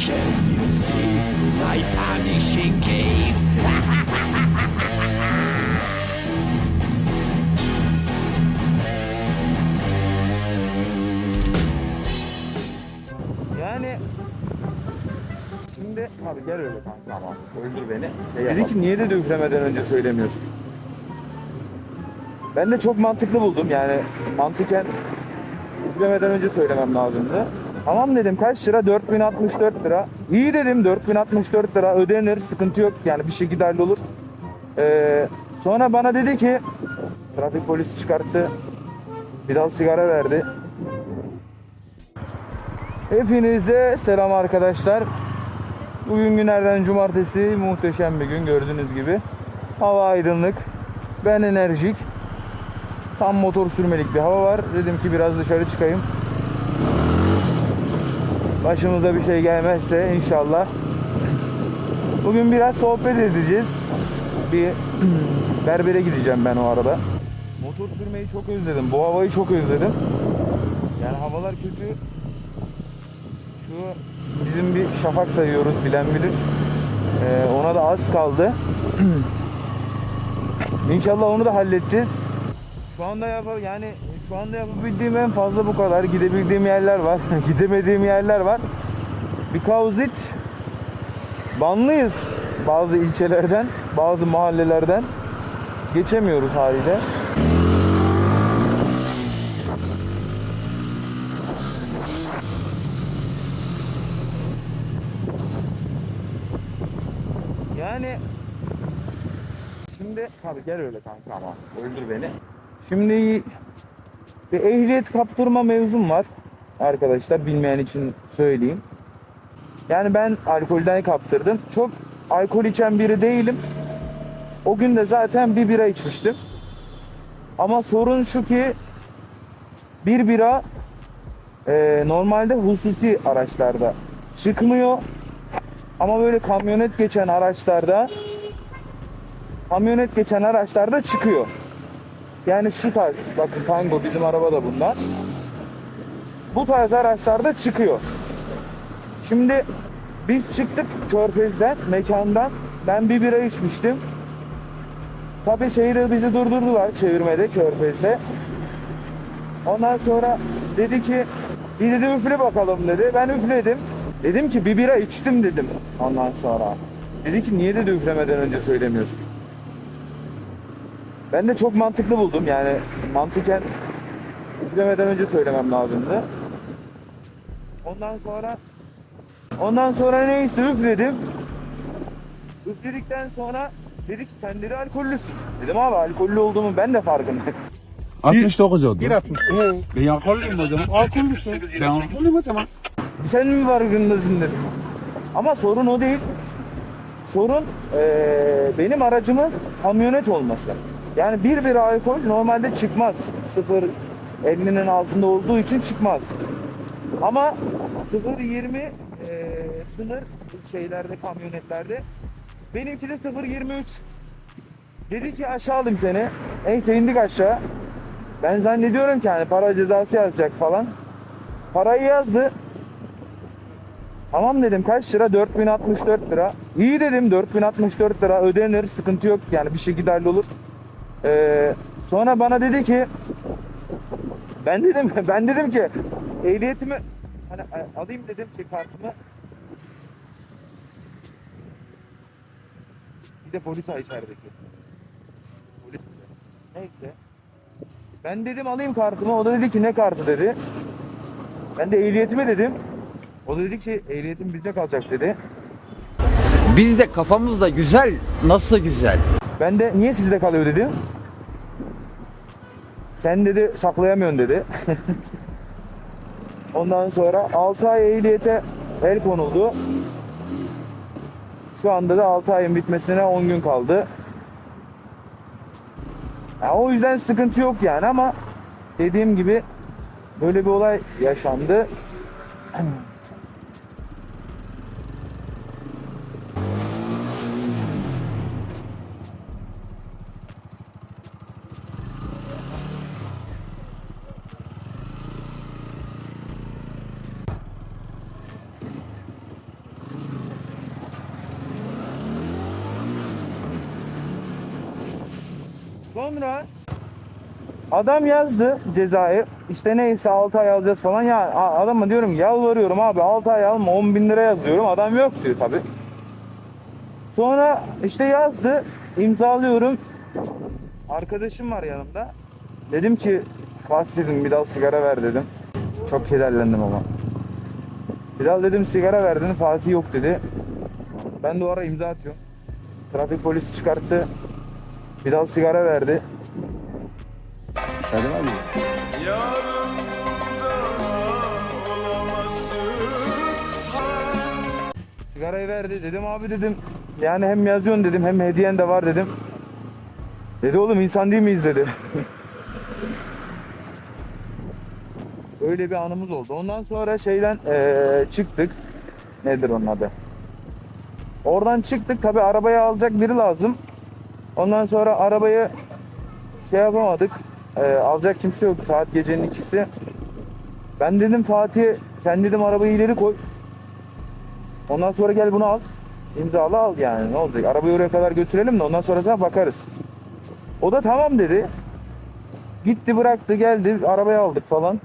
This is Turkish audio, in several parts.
Can you see my punishing gaze? Yani şimdi abi gel öyle kanka. Tamam. Öldür beni. Şey Dedi ki niye dedi üflemeden önce söylemiyorsun? Ben de çok mantıklı buldum yani mantıken üflemeden önce söylemem lazımdı. Tamam dedim kaç lira? 4064 lira. İyi dedim 4064 lira ödenir sıkıntı yok yani bir şekilde hallolur. Ee, sonra bana dedi ki trafik polisi çıkarttı. Bir dal sigara verdi. Hepinize selam arkadaşlar. Bugün günlerden cumartesi muhteşem bir gün gördüğünüz gibi. Hava aydınlık. Ben enerjik. Tam motor sürmelik bir hava var. Dedim ki biraz dışarı çıkayım. Başımıza bir şey gelmezse inşallah. Bugün biraz sohbet edeceğiz. Bir berbere gideceğim ben o arada. Motor sürmeyi çok özledim. Bu havayı çok özledim. Yani havalar kötü. Şu bizim bir şafak sayıyoruz bilen bilir. Ee, ona da az kaldı. İnşallah onu da halledeceğiz. Şu anda yap yani şu anda yapabildiğim en fazla bu kadar. Gidebildiğim yerler var. Gidemediğim yerler var. Because it banlıyız bazı ilçelerden, bazı mahallelerden. Geçemiyoruz haliyle. Yani şimdi Abi gel öyle kanka. Tamam. Öldür beni. Şimdi bir ehliyet kaptırma mevzum var. Arkadaşlar bilmeyen için söyleyeyim. Yani ben alkolden kaptırdım. Çok alkol içen biri değilim. O gün de zaten bir bira içmiştim. Ama sorun şu ki bir bira e, normalde hususi araçlarda çıkmıyor. Ama böyle kamyonet geçen araçlarda kamyonet geçen araçlarda çıkıyor. Yani şu tarz, bakın Tango bizim araba da bunlar. Bu tarz araçlarda çıkıyor. Şimdi biz çıktık Körfez'den, mekandan. Ben bir bira içmiştim. Tabii şehirde bizi durdurdular çevirmede Körfez'de. Ondan sonra dedi ki bir dedi üfle bakalım dedi. Ben üfledim. Dedim ki bir bira içtim dedim ondan sonra. Dedi ki niye dedi üflemeden önce söylemiyorsun? Ben de çok mantıklı buldum yani mantıken üflemeden önce söylemem lazımdı. Ondan sonra ondan sonra neyse üfledim. Üfledikten sonra dedi ki sen dedi alkollüsün. Dedim abi alkollü olduğumu ben de farkındayım. 69 oldu. 1.60. Ben alkollüyüm o zaman. Alkollüsün. Ben alkollüyüm o zaman. Sen mi farkındasın dedim. Ama sorun o değil. Sorun eee, benim aracımın kamyonet olması. Yani bir bir alkol normalde çıkmaz. Sıfır 50'nin altında olduğu için çıkmaz. Ama 0.20 eee sınır şeylerde kamyonetlerde. Benimki de 0.23. Dedi ki aşağı alayım seni. Neyse indik aşağı. Ben zannediyorum ki hani para cezası yazacak falan. Parayı yazdı. Tamam dedim kaç lira? 4064 lira. İyi dedim 4064 lira ödenir sıkıntı yok yani bir şekilde hallolur. Ee, sonra bana dedi ki ben dedim ben dedim ki ehliyetimi hani a- alayım dedim şey kartımı. Bir de polis var içerideki. Polis mi? Neyse. Ben dedim alayım kartımı. O da dedi ki ne kartı dedi. Ben de ehliyetimi dedim. O da dedi ki ehliyetim bizde kalacak dedi. Bizde kafamızda güzel, nasıl güzel? Ben de niye sizde kalıyor dedim. Sen dedi saklayamıyorsun dedi. Ondan sonra 6 ay ehliyete el konuldu. Şu anda da 6 ayın bitmesine 10 gün kaldı. Ya o yüzden sıkıntı yok yani ama dediğim gibi böyle bir olay yaşandı. Sonra adam yazdı cezayı. İşte neyse 6 ay alacağız falan. Ya adama diyorum yalvarıyorum abi 6 ay alma 10 bin lira yazıyorum. Adam yok diyor tabi. Sonra işte yazdı. imzalıyorum. Arkadaşım var yanımda. Dedim ki Fatih dedim bir daha sigara ver dedim. Çok kederlendim ama. Bilal dedim sigara ver dedim. Fatih yok dedi. Ben de o ara imza atıyorum. Trafik polisi çıkarttı. Bilal sigara verdi. Müsaade var mı? Sigarayı verdi. Dedim abi dedim. Yani hem yazıyorsun dedim hem hediyen de var dedim. Dedi oğlum insan değil miyiz dedi. Öyle bir anımız oldu. Ondan sonra şeyden eee, çıktık. Nedir onun adı? Oradan çıktık. Tabi arabayı alacak biri lazım. Ondan sonra arabayı şey yapamadık. Eee, alacak kimse yok. Saat gecenin ikisi. Ben dedim Fatih sen dedim arabayı ileri koy. Ondan sonra gel bunu al. İmzalı al yani ne olacak? Arabayı oraya kadar götürelim de ondan sonrasına bakarız. O da tamam dedi. Gitti bıraktı geldi arabayı aldık falan.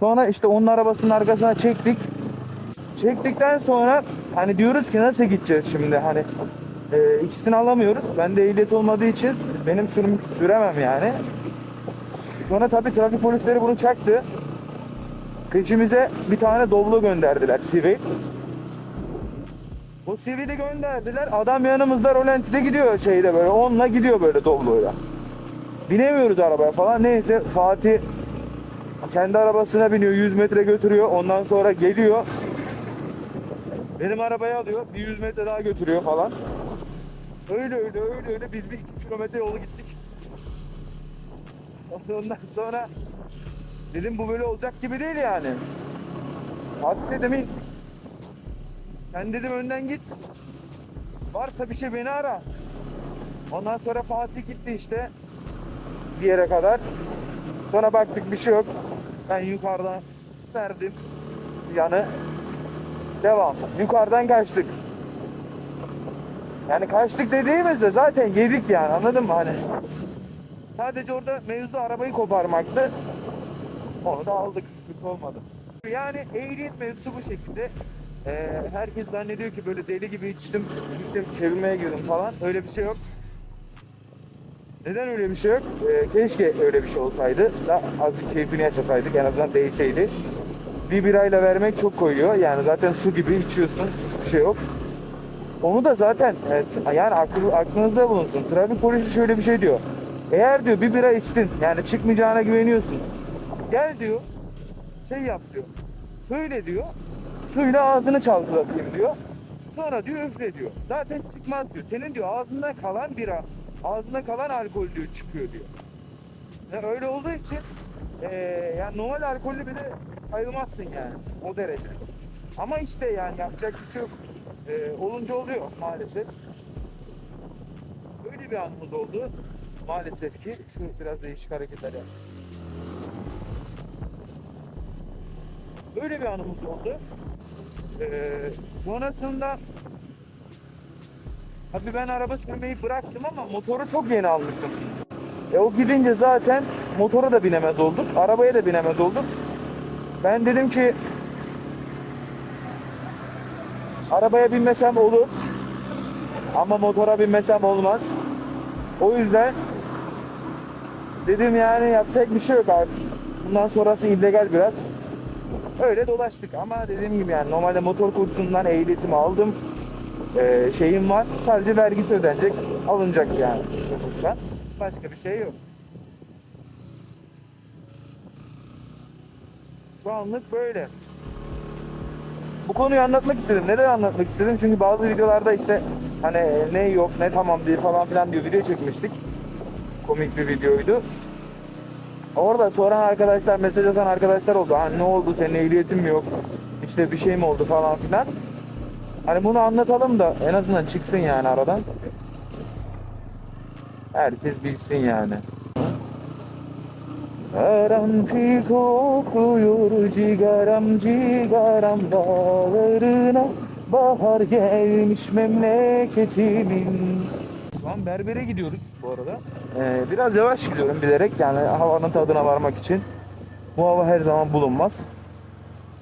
Sonra işte onun arabasının arkasına çektik. Çektikten sonra hani diyoruz ki nasıl gideceğiz şimdi hani e, ikisini alamıyoruz. Ben de ehliyet olmadığı için benim sürüm, süremem yani. Sonra tabii trafik polisleri bunu çaktı. Peşimize bir tane Doblo gönderdiler sivil. O sivili gönderdiler. Adam yanımızda rolantide gidiyor şeyde böyle. Onunla gidiyor böyle Doblo'yla. Binemiyoruz arabaya falan. Neyse Fatih kendi arabasına biniyor. 100 metre götürüyor. Ondan sonra geliyor. Benim arabaya alıyor. Bir 100 metre daha götürüyor falan. Öyle öyle öyle öyle biz bir 2 kilometre yolu gittik. Ondan sonra dedim bu böyle olacak gibi değil yani. Fatih dedim "İn." Sen dedim önden git. Varsa bir şey beni ara. Ondan sonra Fatih gitti işte bir yere kadar. Sonra baktık bir şey yok. Ben yukarıdan verdim yanı. Devam. Yukarıdan kaçtık. Yani kaçtık dediğimizde zaten yedik yani anladın mı hani? Sadece orada mevzu arabayı koparmaktı. Onu da aldık sıkıntı olmadı. Yani ehliyet mevzusu bu şekilde. Ee, herkes zannediyor ki böyle deli gibi içtim, gittim çevirmeye girdim falan. Öyle bir şey yok. Neden öyle bir şey yok? Ee, keşke öyle bir şey olsaydı. Da azıcık keyfini yaşasaydık en azından değseydi. Bir birayla vermek çok koyuyor. Yani zaten su gibi içiyorsun. Hiçbir şey yok. Onu da zaten yani aklı, aklınızda bulunsun. Trafik polisi şöyle bir şey diyor. Eğer diyor bir bira içtin yani çıkmayacağına güveniyorsun. Gel diyor şey yap diyor. Söyle diyor. Suyla ağzını çalkalatayım diyor. Sonra diyor üfle diyor. Zaten çıkmaz diyor. Senin diyor ağzından kalan bira, ağzında kalan alkol diyor çıkıyor diyor. Ya öyle olduğu için eee yani normal alkollü bile sayılmazsın yani o derece. Ama işte yani yapacak bir şey yok. Eee, olunca oluyor maalesef. Öyle bir anımız oldu. Maalesef ki şu biraz değişik hareketler yap. Böyle bir anımız oldu. Ee, sonrasında Tabii ben araba sürmeyi bıraktım ama motoru çok yeni almıştım. E o gidince zaten motora da binemez olduk. Arabaya da binemez olduk. Ben dedim ki arabaya binmesem olur. Ama motora binmesem olmaz. O yüzden dedim yani yapacak bir şey yok artık. Bundan sonrası illegal biraz. Öyle dolaştık ama dediğim gibi yani normalde motor kursundan ehliyetimi aldım. Ee, şeyim var. Sadece vergisi ödenecek. Alınacak yani. Başka bir şey yok. Şu anlık böyle. Bu konuyu anlatmak istedim. Neden anlatmak istedim? Çünkü bazı videolarda işte hani ne yok ne tamam diye falan filan diyor video çekmiştik. Komik bir videoydu. Orada soran arkadaşlar, mesaj atan arkadaşlar oldu. Ha ne oldu senin ehliyetin mi yok? İşte bir şey mi oldu falan filan. Hani bunu anlatalım da en azından çıksın yani aradan. Herkes bilsin yani. Karanfil kokuyor cigaram cigaram dağlarına Bahar gelmiş memleketimin Şu an berbere gidiyoruz bu arada. Ee, biraz yavaş gidiyorum bilerek yani havanın tadına varmak için. Bu hava her zaman bulunmaz.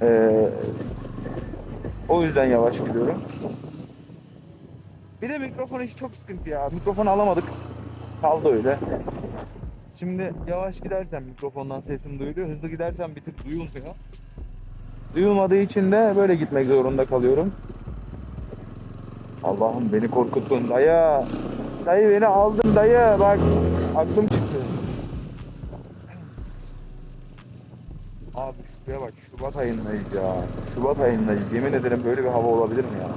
Ee, o yüzden yavaş gidiyorum. Bir de mikrofon işi çok sıkıntı ya. Mikrofonu alamadık. Kaldı öyle. Şimdi yavaş gidersen mikrofondan sesim duyuluyor. Hızlı gidersen bir tık duyulmuyor. Duyulmadığı için de böyle gitmek zorunda kalıyorum. Allah'ım beni korkuttun dayı. Dayı beni aldın dayı. Bak aklım çıktı. Abi şuraya bak Şubat ayındayız ya. Şubat ayındayız. Yemin ederim böyle bir hava olabilir mi ya?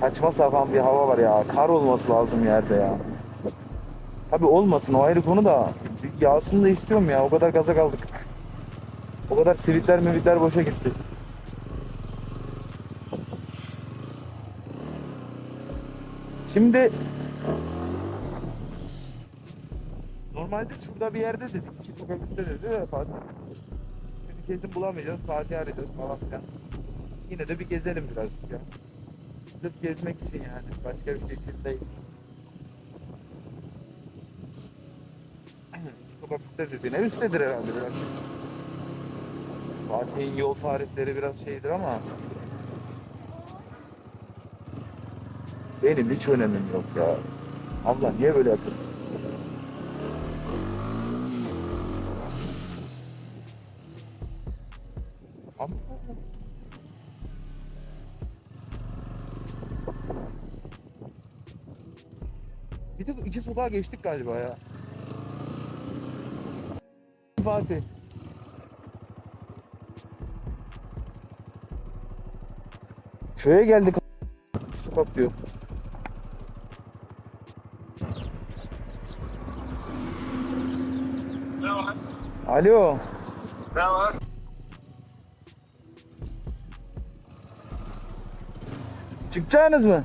Saçma sapan bir hava var ya. Kar olması lazım yerde ya. Tabi olmasın o ayrı konu da. Yağsın da istiyorum ya. O kadar gaza kaldık. O kadar sivitler mivitler boşa gitti. Şimdi Normalde şurada bir yerde dedik. iki sokak üstte dedi de Fatih. Şimdi kesin bulamayacağız. Fatih arayacağız falan filan. Yine de bir gezelim birazcık ya. Sırf gezmek için yani. Başka bir şey için değil. İki sokak üstte dedi. Ne üsttedir herhalde biraz. Fatih'in yol tarifleri biraz şeydir ama benim hiç önemim yok ya. Allah niye böyle yapıyor? Ama Bir de iki sokağa geçtik galiba ya. Fatih. Köye geldik. Sokak diyor. Alo. Ne var? Çıkacaksınız mı?